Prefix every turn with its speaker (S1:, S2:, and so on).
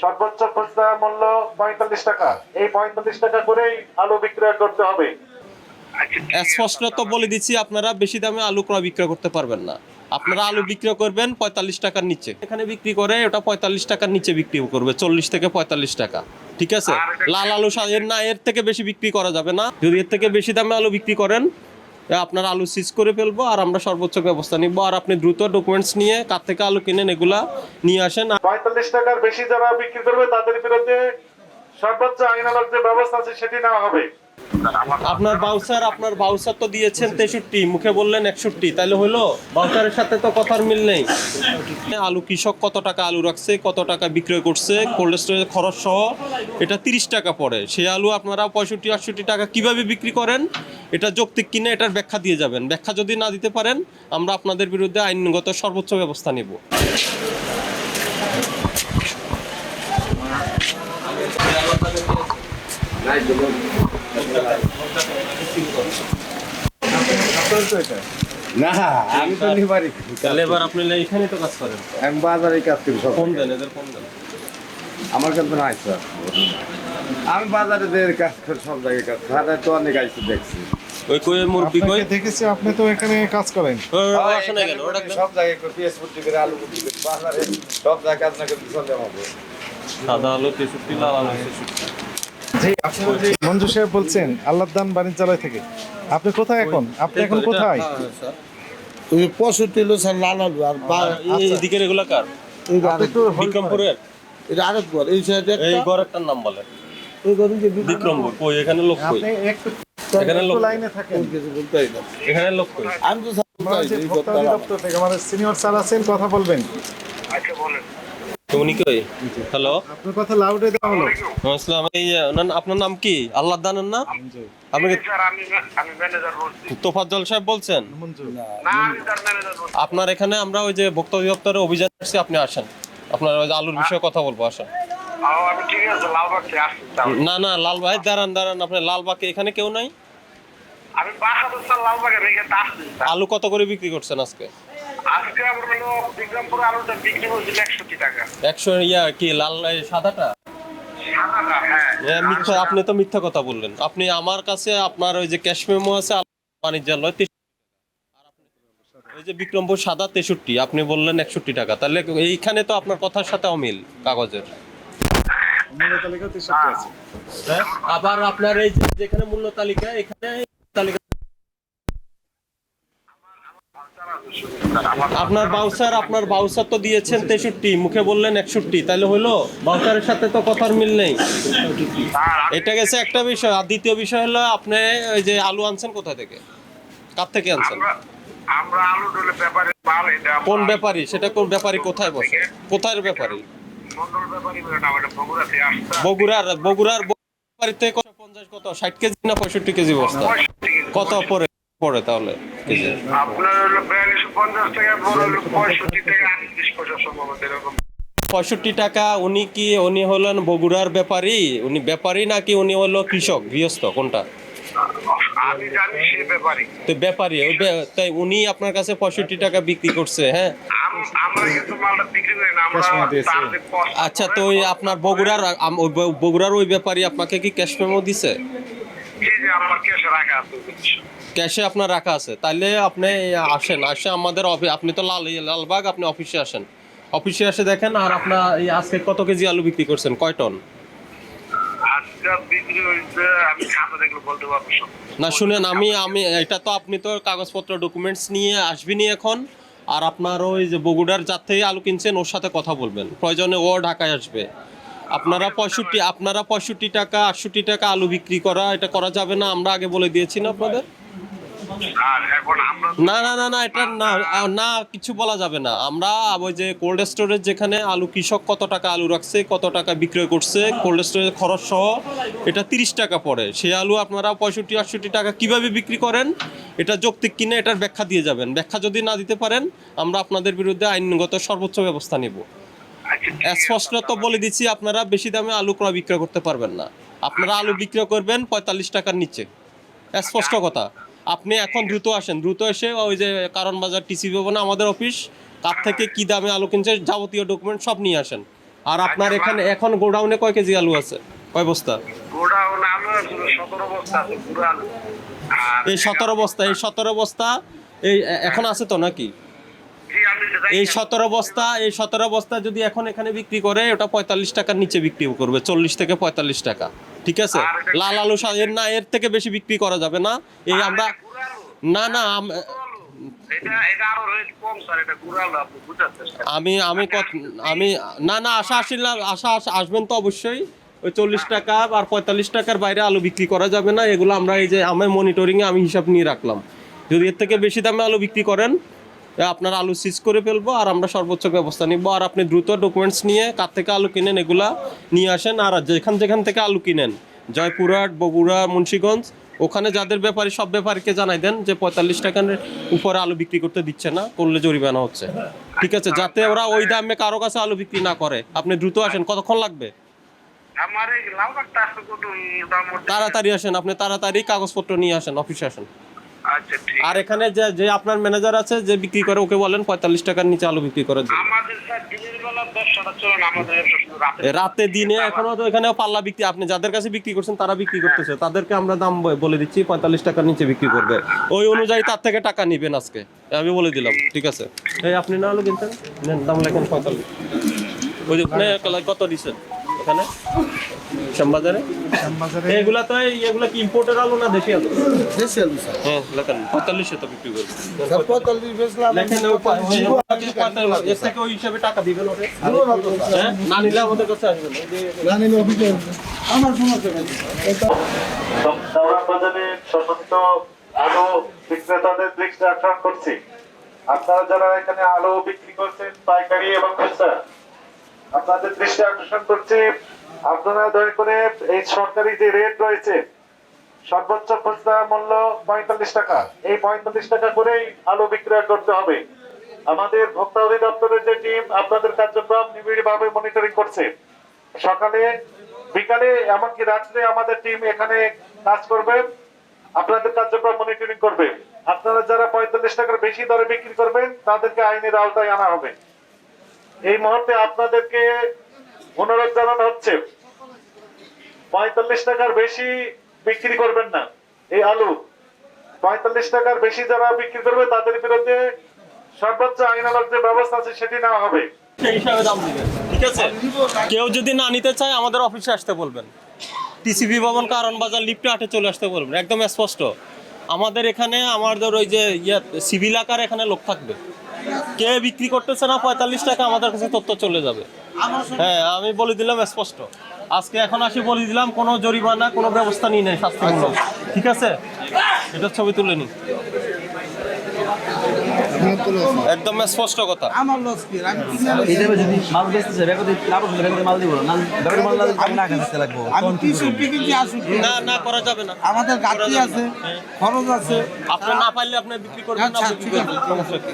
S1: সর্বোচ্চ খুচরা মূল্য পঁয়তাল্লিশ টাকা। এই পঁয়তাল্লিশ টাকা করেই আলু বিক্রয় করতে হবে।
S2: স্পষ্ট তো বলে দিচ্ছি আপনারা বেশি দামে আলু ক্রয় বিক্রয় করতে পারবেন না। আপনারা আলু বিক্রয় করবেন পঁয়তাল্লিশ টাকার নিচে। এখানে বিক্রি করে ওটা পঁয়তাল্লিশ টাকার নিচে বিক্রি করবে চল্লিশ থেকে পঁয়তাল্লিশ টাকা। ঠিক আছে? লাল আলু এর না এর থেকে বেশি বিক্রি করা যাবে না। যদি এর থেকে বেশি দামে আলু বিক্রি করেন আপনার আলু সিজ করে ফেলব আর আমরা সর্বোচ্চ ব্যবস্থা নিব। আর আপনি দ্রুত ডকুমেন্টস নিয়ে কার থেকে আলু কিনেন এগুলা নিয়ে আসেন।
S1: পঁয়তাল্লিশ টাকার বেশি যারা বিক্রি করবে তাদের বিরুদ্ধে সর্বোচ্চ আইন যে ব্যবস্থা আছে সেটি নেওয়া হবে।
S2: আপনার বাউসার আপনার বাউসার তো দিয়েছেন তেষট্টি, মুখে বললেন একষট্টি তাহলে হলো বাউসারের সাথে তো কথার মিল নেই। আলু কৃষক কত টাকা আলু রাখছে, কত টাকা বিক্রয় করছে কোল্ড স্টোরেজ খরচ সহ এটা তিরিশ টাকা পড়ে। সেই আলু আপনারা পঁয়ষট্টি, আটষট্টি টাকা কীভাবে বিক্রি করেন, এটা যৌক্তিক কিনে এটার ব্যাখ্যা দিয়ে যাবেন। ব্যাখ্যা যদি না দিতে পারেন, আমরা আপনাদের বিরুদ্ধে আইনগত সর্বোচ্চ ব্যবস্থা নিব।
S3: না আমি তো নিবারি
S2: তাহলে এবার আপনি এখানে তো কাজ করেন।
S3: আমি বাজারে কাজ করি সব।
S2: ফোন দেন এদের ফোন দেন?
S3: আমার কাছে নাই স্যার। আমি বাজারে যে কাজ করি সব জায়গায় কাজ তো অনেক আইসি দেখছি।
S2: ওই কই মুরব্বি কই?
S4: দেখেছি আপনি তো এখানে কাজ করেন।
S2: কেন ওটা
S3: সব জায়গায় করি পেঁয়াজ বুদ্ধি করে আলু করে বাজারে সব জায়গায় কাজ না করে সন্দেহ হবে
S2: সাদা আলু তেষট্টি লাল আলু তেষট্টি
S4: জি আপনি মঞ্জু সাহেব বলছেন আল্লাহদান বাণিজ্যালয় থেকে। আপনি কোথায় এখন? আপনি এখন কোথায়?
S5: ওই পঁয়ষট্টি হলো স্যার লাল আর বা-
S2: এই কার?
S5: এই যে
S4: আপনি
S5: আরেক-
S4: একটু hold করেন।
S2: বিক্রমপুরের
S5: এটা আরেক ঘর। এই সাইডে
S2: এই ঘরেরটার নাম বলে
S5: এই ঘরে যে
S2: বিক্রমপুর। কই? এখানে লোক কই? এখানে লোক
S4: লাইনে থাকেন।
S5: কিছু বলতে হয় না।
S2: এখানে লোক কই?
S5: আমি তো স্যার হয়
S4: আমাদের সিনিয়র স্যার আছেন কথা বলবেন।
S2: তো উনি কই? হ্যালো
S4: আপনার কথা লাউডে দেওয়া হলো।
S2: আসসালাম এই আপনার নাম কি? আল্লাহ দানের না আপনি তোফাজ্জল সাহেব বলছেন? আপনার এখানে আমরা ওই যে ভোক্তা অধিদপ্তরে অভিযান আসছি আপনি আসেন। আপনার ওই যে আলুর বিষয়ে কথা বলব আসেন। না না লাল ভাই দাঁড়ান দাঁড়ান আপনি লালবাগে এখানে কেউ নাই? আলু কত করে বিক্রি করছেন আজকে?
S1: আজকে আমার হলো বিক্রমপুর আলুটা বিক্রি হয়েছিল একষট্টি টাকা।
S2: একশো ইয়া কি লাল সাদাটা?
S1: হ্যাঁ।
S2: মিথ্যা আপনি তো মিথ্যা কথা বললেন। আপনি আমার কাছে আপনার ওই যে ক্যাশ মেমো আছে বাণিজ্যালয় এই যে বিক্রমপুর সাদা তেষট্টি আপনি বললেন একষট্টি টাকা। তাহলে এইখানে তো আপনার কথার সাথে অমিল কাগজের।
S4: মূল্য তালিকা তেষট্টি আছে।
S2: হ্যাঁ? আবার আপনার এই যে যেখানে মূল্য তালিকা এখানে তালিকা আপনার বাউসার আপনার বাউসার তো দিয়েছেন তেষট্টি মুখে বললেন একষট্টি তাহলে হলো বাউসারের সাথে তো কথার মিল নেই। এটা গেছে একটা বিষয় আর দ্বিতীয় বিষয় হলো আপনি ওই যে আলু আনছেন কোথা থেকে? কার থেকে আনছেন?
S1: আমরা আমরা আলু ডলে ব্যাপারে
S2: কোন ব্যাপারী? সেটা কোন ব্যাপারী কোথায় বসে? কোথায় ব্যাপারী? বগুড়ার বগুড়ার ব্যাপারীতে কত পঞ্চাশ কত? ষাট কেজি না পঁয়ষট্টি কেজি বস্তা? কত পরে পড়ে তাহলে।
S1: আপনার হলো বিয়াল্লিশ পঞ্চাশ টাকা বড় হলো পঁয়ষট্টি থেকে আটত্রিশ পয়সা সম্ভবত এরকম।
S2: পঁয়ষট্টি টাকা উনি কি উনি হলেন বগুড়ার ব্যাপারী? উনি ব্যাপারী নাকি উনি হলো কৃষক গৃহস্থ? কোনটা?
S1: আমি জানি সে ব্যাপারী।
S2: তো ব্যাপারী ওই তাই উনি আপনার কাছে পঁয়ষট্টি টাকা বিক্রি করছে হ্যাঁ? আচ্ছা তো ওই আপনার বগুড়ার বগুড়ার ওই ব্যাপারী আপনাকে কি ক্যাশ মেমো দিছে? ক্যাশে আপনার রাখা আছে। তাইলে আপনি আসেন আসে আমাদের আপনি তো লাল লালবাগ আপনি অফিসে আসেন। অফিসে এসে দেখেন আর আপনার এই আজকে কত কেজি আলু বিক্রি করছেন? কয় টন? না শুনেন আমি আমি এটা তো আপনি তো কাগজপত্র ডকুমেন্টস নিয়ে আসবেনই এখন। আর আপনার ওই যে বগুড়ার যার থেকে আলু কিনছেন ওর সাথে কথা বলবেন। প্রয়োজনে ও ঢাকায় আসবে। আপনারা পঁয়ষট্টি আপনারা পঁয়ষট্টি টাকা আটষট্টি টাকা আলু বিক্রি করা এটা করা যাবে না? আমরা আগে বলে দিয়েছি না আপনাদের? না না না না এটা না না কিছু বলা যাবে না। আমরা ওই যে কোল্ড স্টোরেজ যেখানে আলু কৃষক কত টাকা আলু রাখছে কত টাকা বিক্রয় করছে কোল্ড স্টোরেজ খরচ সহ এটা তিরিশ টাকা পড়ে। সেই আলু আপনারা পঁয়ষট্টি আটষট্টি টাকা কীভাবে বিক্রি করেন এটা যৌক্তিক কিনে এটার ব্যাখ্যা দিয়ে যাবেন। ব্যাখ্যা যদি না দিতে পারেন আমরা আপনাদের বিরুদ্ধে আইনগত সর্বোচ্চ ব্যবস্থা নিব।
S1: আচ্ছা,
S2: স্পষ্ট তো বলে দিচ্ছি আপনারা বেশি দামে আলু ক্রয় বিক্রয় করতে পারবেন না। আপনারা আলু বিক্রয় করবেন পঁয়তাল্লিশ টাকার নিচে। স্পষ্ট কথা। আপনি এখন দ্রুত আসেন দ্রুত এসে ওই যে কারণ বাজার টিসি ভবনে আমাদের অফিস কার থেকে কি দামে আলু কিনছে যাবতীয় ডকুমেন্ট সব নিয়ে আসেন। আর আপনার এখানে এখন গোডাউনে কয় কেজি আলু আছে? কয় বস্তা?
S6: গোডাউন আলু আছে সতেরো বস্তা আছে পুরো আলু।
S2: এই সতেরো বস্তা এই সতেরো বস্তা এই এখন আছে তো নাকি? এই সতেরো বস্তা এই সতেরো বস্তা যদি এখন এখানে বিক্রি করে ওটা পঁয়তাল্লিশ টাকার নিচে বিক্রি করবে চল্লিশ থেকে পঁয়তাল্লিশ টাকা। ঠিক আছে? লাল আলু এর না এর থেকে বেশি বিক্রি করা যাবে না। এই আমরা না না আম-। আমি আমি না না আশা আসিল না আশা আসবেন তো অবশ্যই। ওই চল্লিশ টাকা আর পঁয়তাল্লিশ টাকার বাইরে আলু বিক্রি করা যাবে না। এগুলো আমরা এই যে আমার মনিটরিংয়ে আমি হিসাব নিয়ে রাখলাম। যদি এর থেকে বেশি দামে আলু বিক্রি করেন আপনার আলু সিজ করে ফেলব আর আমরা সর্বোচ্চ ব্যবস্থা নিব। আর আপনি দ্রুত ডকুমেন্টস নিয়ে কার থেকে আলু কিনেন এগুলা নিয়ে আসেন আর যেখান যেখান থেকে আলু কিনেন। জয়পুরহাট বগুড়া মুন্সিগঞ্জ ওখানে যাদের ব্যাপারে সব ব্যাপারীকে জানাই দেন যে পঁয়তাল্লিশ টাকার উপরে আলু বিক্রি করতে দিচ্ছে না করলে জরিমানা হচ্ছে। ঠিক আছে যাতে ওরা ওই দামে কারও কাছে আলু বিক্রি না করে। আপনি দ্রুত আসেন কতক্ষণ লাগবে? তাড়াতাড়ি আসেন আপনি তাড়াতাড়ি কাগজপত্র নিয়ে আসেন অফিসে আসেন। আর এখানে যে যে আপনার ম্যানেজার আছে যে বিক্রি করে ওকে বলেন পঁয়তাল্লিশ টাকার নিচে আলু বিক্রি করার জন্য
S6: আমাদের স্যার দিনের বেলা ব্যবসাটা চলে না আমাদের রাতে।
S2: রাতে দিনে এখনও তো এখানে পাল্লা বিক্রি আপনি যাদের কাছে বিক্রি করছেন তারা বিক্রি করতেছে। তাদেরকে আমরা দাম বলে দিচ্ছি পঁয়তাল্লিশ টাকার নিচে বিক্রি করবে। ওই অনুযায়ী তার থেকে টাকা নিবেন আজকে। আমি বলে দিলাম ঠিক আছে? এই আপনি না আলু কিনতেন? দাম লেখেন পঁয়তাল্লিশ। ওই যে কত দিচ্ছেন? ওখানে শ্যামবাজারে?
S4: শ্যামবাজারে।
S2: এগুলা তো এগুলা কি ইম্পোর্টের আলু না দেশি আলু?
S5: দেশি আলু স্যার।
S2: হ্যাঁ লেখেন। পঁয়তাল্লিশে তো বিক্রি করবে
S5: স্যার পঁয়তাল্লিশ বেচলাম
S2: লেখেন এর থেকে ওই হিসাবে টাকা দিবেন ওকে হ্যাঁ? না নিলে আমাদের কাছে এই যে-
S5: জানিনি অভিযোগ আমার সমস্যা নেই
S1: দাওরা বাজারে সমস্ত আলু বিক্রেতাদের দৃষ্টি আকর্ষণ করছি। আপনারা যারা এখানে আলু বিক্রি করছেন পাইকারি এবং খুচরা আপনাদের দৃষ্টি আকর্ষণ করছি। আপনারা দয়া করে এই সরকারি যে রেট রয়েছে, সর্বোচ্চ খুচরা মূল্য পঁয়তাল্লিশ টাকা। এই পঁয়তাল্লিশ টাকা করেই আলু বিক্রয় করতে হবে। আমাদের ভোক্তা অধিদপ্তরের যে টিম আপনাদের কার্যক্রম নিবিড় ভাবে মনিটরিং করছে। সকালে, বিকালে, এমনকি রাত্রে আমাদের টিম এখানে কাজ করবে, আপনাদের কার্যক্রম মনিটরিং করবে। আপনারা যারা পঁয়তাল্লিশ টাকার বেশি দরে বিক্রি করবেন, তাদেরকে আইনের আওতায় আনা হবে। এই মুহূর্তে আপনাদেরকে অনুরোধ জানানো হচ্ছে, পঁয়তাল্লিশ টাকার বেশি বিক্রি করবেন না। এই আলু, পঁয়তাল্লিশ টাকার বেশি যারা বিক্রি করবে, তাদের বিরুদ্ধে সর্বোচ্চ আইনালক যে ব্যবস্থা আছে, সেটি নেওয়া হবে।
S2: কেউ যদি না নিতে চায়, আমাদের অফিসে আসতে বলবেন। টিসিবি ভবন কারণ বাজার লিফটে আটে চলে আসতে বলবেন, একদম স্পষ্ট। আমাদের এখানে আমাদের ওই যে ইয়ে সিভিল আকার এখানে লোক থাকবে। কে বিক্রি করতেছে না, পঁয়তাল্লিশ টাকা আমাদের কাছে তথ্য চলে যাবে। হ্যাঁ আমি বলে দিলাম স্পষ্ট। আজকে এখন আসি বলে দিলাম কোনো জরিমানা কোনো ব্যবস্থা নিই নেই শাস্তিমূলক। ঠিক আছে? এটা ছবি তুলে নি। একদম স্পষ্ট কথা।
S5: আমার লস কি?
S7: যদি মাল লাভ মাল দিব। না মাল না আমি না খাইতে লাগবো।
S5: আমি তিনষট্টি কেজি আশুটি
S2: না না করা যাবে না।
S5: আমাদের গাড়ি আছে খরচ আছে।
S2: আপনি না পারলে আপনি বিক্রি করবেন না
S5: আচ্ছা,
S2: বিক্রি। করবেন। সমস্যা কি